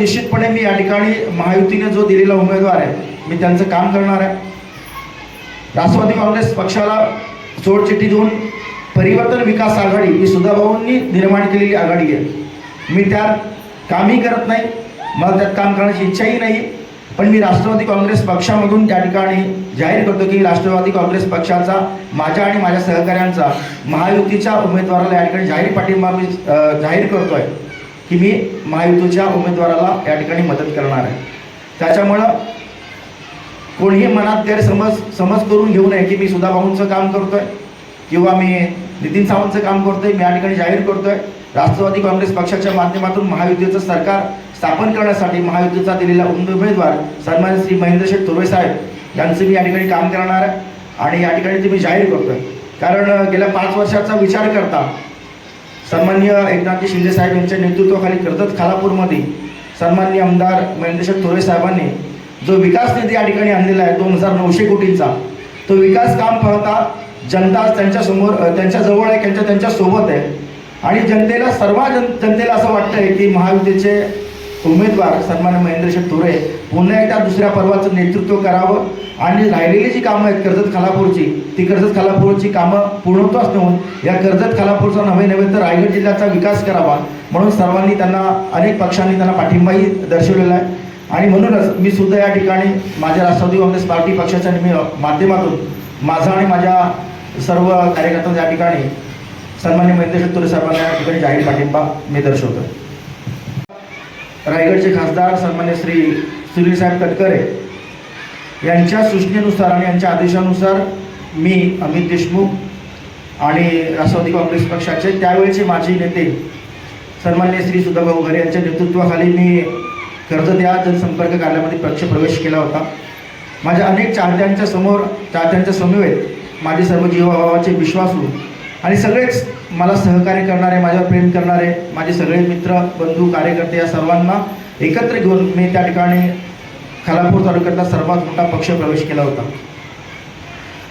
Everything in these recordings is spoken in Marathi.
निश्चितपणे मी या ठिकाणी महायुतीने जो दिलेला उमेदवार आहे मी त्यांचं काम करणार आहे. राष्ट्रवादी काँग्रेस पक्षाला सोडचिठ्ठी देऊन परिवर्तन विकास आघाडी ही सुधाभाऊंनी निर्माण केलेली आघाडी आहे. मी त्यात कामही करत नाही मला त्यात काम करण्याची इच्छाही नाही पण मी राष्ट्रवादी काँग्रेस पक्षामधून त्या ठिकाणी जाहीर करतो की राष्ट्रवादी काँग्रेस पक्षाचा माझ्या आणि माझ्या सहकाऱ्यांचा महायुतीच्या उमेदवाराला या ठिकाणी जाहीर पाठिंबा मी जाहीर करतो आहे की मी महायुतीच्या उमेदवाराला या ठिकाणी मदत करणार आहे. त्याच्यामुळं कोणीही मनात गैरसमज समज करून घेऊ नये की मी सुधा भाऊंचं काम करतोय किंवा मी नितीन सावंतचं काम करतोय मी या ठिकाणी जाहीर करतोय. राष्ट्रवादी काँग्रेस पक्षाच्या माध्यमातून महायुतीचं सरकार स्थापन करण्यासाठी महायुतीचा दिलेला उमेदवार सन्मान श्री महेंद्र तुर्वे साहेब यांचं मी या ठिकाणी काम करणार आहे आणि या ठिकाणी ते मी जाहीर करतोय. कारण गेल्या पाच वर्षाचा विचार करता सन्मान्य एकनाथजी शिंदे साहेब यांच्या नेतृत्वाखाली कर्जत खालापूरमध्ये सन्मान्य आमदार महेंद्रशेठ थोरे साहेबांनी जो विकास निधी या ठिकाणी आणलेला आहे दोन हजार नऊशे कोटींचा तो विकास काम पाहता जनता त्यांच्यासमोर अ, त्यांच्या आहे त्यांच्या त्यांच्यासोबत आहे. आणि जनतेला सर्व जन जनतेला असं वाटतंय की महायुतीचे उमेदवार सन्मान्य महेंद्रशेठ थोरे पुन्हा एकदा दुसऱ्या पर्वाचं नेतृत्व करावं. आणि राहिलेली जी कामं आहेत कर्जत खालापूरची ती कर्जत खालापूरची कामं पूर्णत्वास नेऊन या कर्जत खालापूरचा नव्हे नव्हे तर रायगड जिल्ह्याचा विकास करावा. म्हणून सर्वांनी त्यांना अनेक पक्षांनी त्यांना पाठिंबाही दर्शवलेला आहे. आणि म्हणूनच मी सुद्धा या ठिकाणी माझ्या राष्ट्रवादी काँग्रेस पार्टी पक्षाच्या निमी माध्यमातून माझा आणि माझ्या सर्व कार्यकर्त्यांच्या या ठिकाणी सन्मान्य महेंद्र तुरे सर्वांना या ठिकाणी जाहीर पाठिंबा मी दर्शवतो रायगडचे खासदार सन्मान्य श्री सुनीलसाहेब तटकरे यांच्या सूचनेनुसार आणि यांच्या आदेशानुसार मी अमित देशमुख आणि राष्ट्रवादी काँग्रेस पक्षाचे त्यावेळेचे माजी नेते सन्मान्य श्री सुधाभाऊ घरे यांच्या नेतृत्वाखाली मी कर्जत या जनसंपर्क कार्यालयामध्ये पक्ष प्रवेश केला होता. माझ्या अनेक चाहत्यांच्या समोर चाहत्यांच्या समवेत माझे सर्व जीवाभावाचे विश्वासू आणि सगळेच मला सहकार्य करणारे माझ्यावर प्रेम करणारे माझे सगळे मित्र बंधू कार्यकर्ते या सर्वांना एकत्र घेऊन मी त्या ठिकाणी खालापूर तालुक्यातला सर्वात मोठा पक्ष प्रवेश केला होता.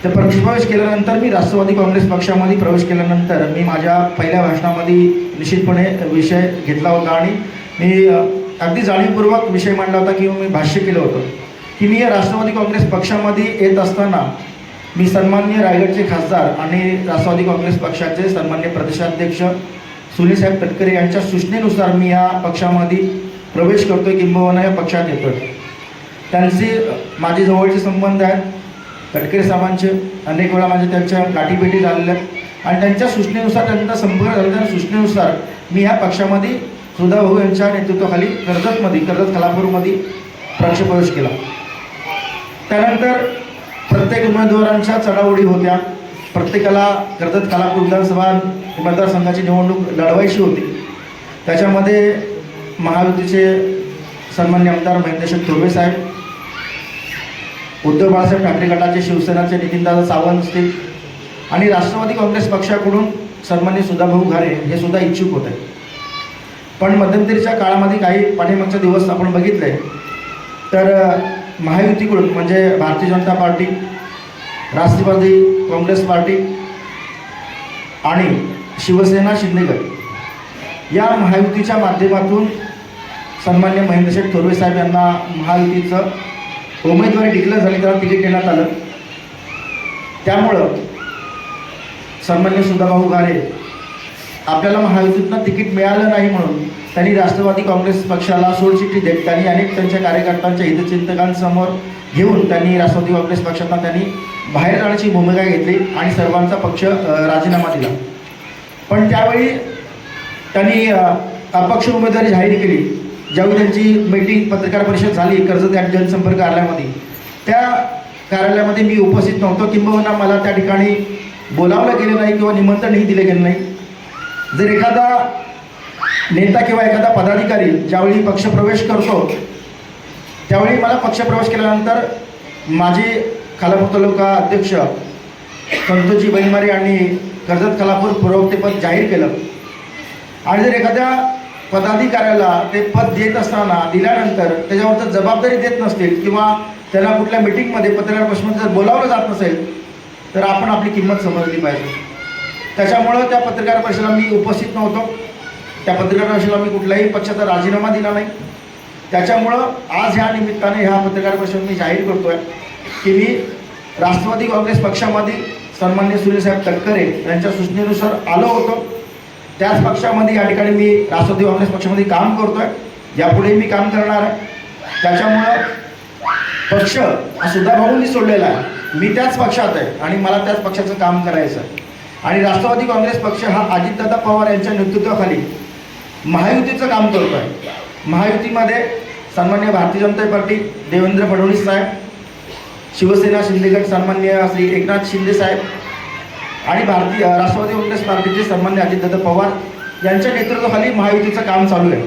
तर पक्ष प्रवेश केल्यानंतर मी राष्ट्रवादी काँग्रेस पक्षामध्ये प्रवेश केल्यानंतर मी माझ्या पहिल्या भाषणामध्ये निश्चितपणे विषय घेतला होता आणि मी अगदी जाणीवपूर्वक विषय मांडला होता किंवा मी भाष्य केलं होतं. की मी या राष्ट्रवादी काँग्रेस पक्षामध्ये येत असताना मी सन्मान्य रायगडचे खासदार आणि राष्ट्रवादी काँग्रेस पक्षाचे सन्मान्य प्रदेशाध्यक्ष सुनीलसाहेब तटकरे यांच्या सूचनेनुसार मी या पक्षामध्ये प्रवेश करतोय किंबहुना या पक्षात येतोय. त्यांचे माझे जवळचे संबंध आहेत. तटकरे साहेबांचे अनेक वेळा माझ्या त्यांच्या गाठीभेटी झालेल्या आहेत. आणि त्यांच्या सूचनेनुसार त्यांचा संपर्क झालेल्या सूचनेनुसार मी ह्या पक्षामध्ये सुधा भाऊ यांच्या नेतृत्वाखाली कर्जतमध्ये कर्जत खालापूरमध्ये पक्षप्रवेश केला. त्यानंतर प्रत्येक उमेदवारांच्या चढावडी होत्या. प्रत्येकाला कर्जत खालापूर विधानसभा मतदारसंघाची निवडणूक लढवायची होती. त्याच्यामध्ये महायुतीचे सन्मान्य आमदार महेंद्रशेख तुर्वे साहेब उद्धव बाळासाहेब ठाकरे गटाचे शिवसेनाचे नितीनदादा सावंत असतील आणि राष्ट्रवादी काँग्रेस पक्षाकडून सन्मान्य सुधाभाऊ घारे हे सुद्धा इच्छुक होते. पण मध्यंतरीच्या काळामध्ये काही पाठीमागचे दिवस आपण बघितले तर महायुतीकडून म्हणजे भारतीय जनता पार्टी राष्ट्रवादी काँग्रेस पार्टी आणि शिवसेना शिंदेगड या महायुतीच्या माध्यमातून सन्मान्य महेंद्रशेठ थोरवे साहेब यांना महायुतीचं उमेदवारी डिक्लेअर झाली त्याला तिकीट देण्यात आलं. त्यामुळं सन्मान्य सुधाभाऊ गारे आपल्याला महायुतीतनं तिकीट मिळालं नाही म्हणून त्यांनी राष्ट्रवादी काँग्रेस पक्षाला सोडचिठ्ठी देत त्यांनी अनेक त्यांच्या कार्यकर्त्यांच्या हितचिंतकांसमोर घेऊन त्यांनी राष्ट्रवादी काँग्रेस पक्षांना त्यांनी बाहेर जाण्याची भूमिका घेतली आणि सर्वांचा पक्ष राजीनामा दिला. पण त्यावेळी त्यांनी अपक्ष उमेदवारी जाहीर केली. ज्यावेळी त्यांची मीटिंग पत्रकार परिषद झाली कर्जत या जनसंपर्क कार्यालयामध्ये त्या कार्यालयामध्ये मी उपस्थित नव्हतो. किंबहुना मला त्या ठिकाणी बोलावलं गेलं नाही किंवा निमंत्रणही दिलं गेलं नाही. जर एखादा नेता किंवा एखादा पदाधिकारी ज्यावेळी पक्षप्रवेश करतो त्यावेळी मला पक्षप्रवेश केल्यानंतर माझे खालापूर तालुका अध्यक्ष संतोजी बैनमारे यांनी कर्जत खालापूर पुरवतेपद जाहीर केलं. आणि जर एखाद्या पदाधिकाऱ्याला ते पद देत असताना दिल्यानंतर त्याच्यावर जर जबाबदारी देत नसतील किंवा त्याला कुठल्या मिटिंगमध्ये पत्रकार परिषदेमध्ये जर बोलावलं जात नसेल तर आपण आपली किंमत समजली पाहिजे. त्याच्यामुळं त्या पत्रकार परिषदेला मी उपस्थित नव्हतो. त्या पत्रकार परिषदेला मी कुठल्याही पक्षाचा राजीनामा दिला नाही. त्याच्यामुळं आज ह्या निमित्ताने ह्या पत्रकार परिषद मी जाहीर करतोय की मी राष्ट्रवादी काँग्रेस पक्षामध्ये सन्मान्य सूर्यसाहेब तटकरे यांच्या सूचनेनुसार आलो होतो. त्याच पक्षामध्ये या ठिकाणी मी राष्ट्रवादी काँग्रेस पक्षामध्ये काम करतोय. यापुढे मी काम करणार आहे. त्याच्यामुळं पक्ष हा सुद्धा भाऊंनी सोडलेला आहे. मी त्याच पक्षात आहे आणि मला त्याच पक्षाचं काम करायचं आहे. आणि राष्ट्रवादी काँग्रेस पक्ष हा अजितदादा पवार यांच्या नेतृत्वाखाली महायुतीचं काम करतो आहे महायुतीमध्ये सन्मान्य भारतीय जनता पार्टी देवेंद्र फडणवीस साहेब शिवसेना शिंदेगड सन्मान्य श्री एकनाथ शिंदे साहेब आणि भारतीय राष्ट्रवादी काँग्रेस पार्टीचे सन्मान्य अजितदादा पवार यांच्या नेतृत्वाखाली महायुतीचं काम चालू आहे.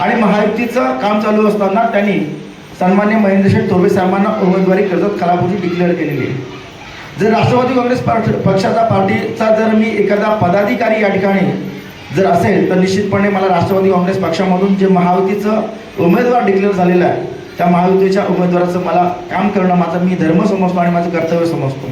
आणि महायुतीचं काम चालू असताना त्यांनी सन्मान्य महेंद्र थोरवे साहेबांना उमेदवारी कर्जत खराबोजी डिक्लेअर केलेली आहे. जर राष्ट्रवादी काँग्रेस पार्टी पक्षाचा पार्टीचा जर मी एखादा पदाधिकारी या ठिकाणी जर असेल तर निश्चितपणे मला राष्ट्रवादी काँग्रेस पक्षामधून जे महायुतीचं उमेदवार डिक्लेअर झालेलं आहे त्या महायुतीच्या उमेदवाराचं मला काम करणं माझं मी धर्म समजतो आणि माझं कर्तव्य समजतो.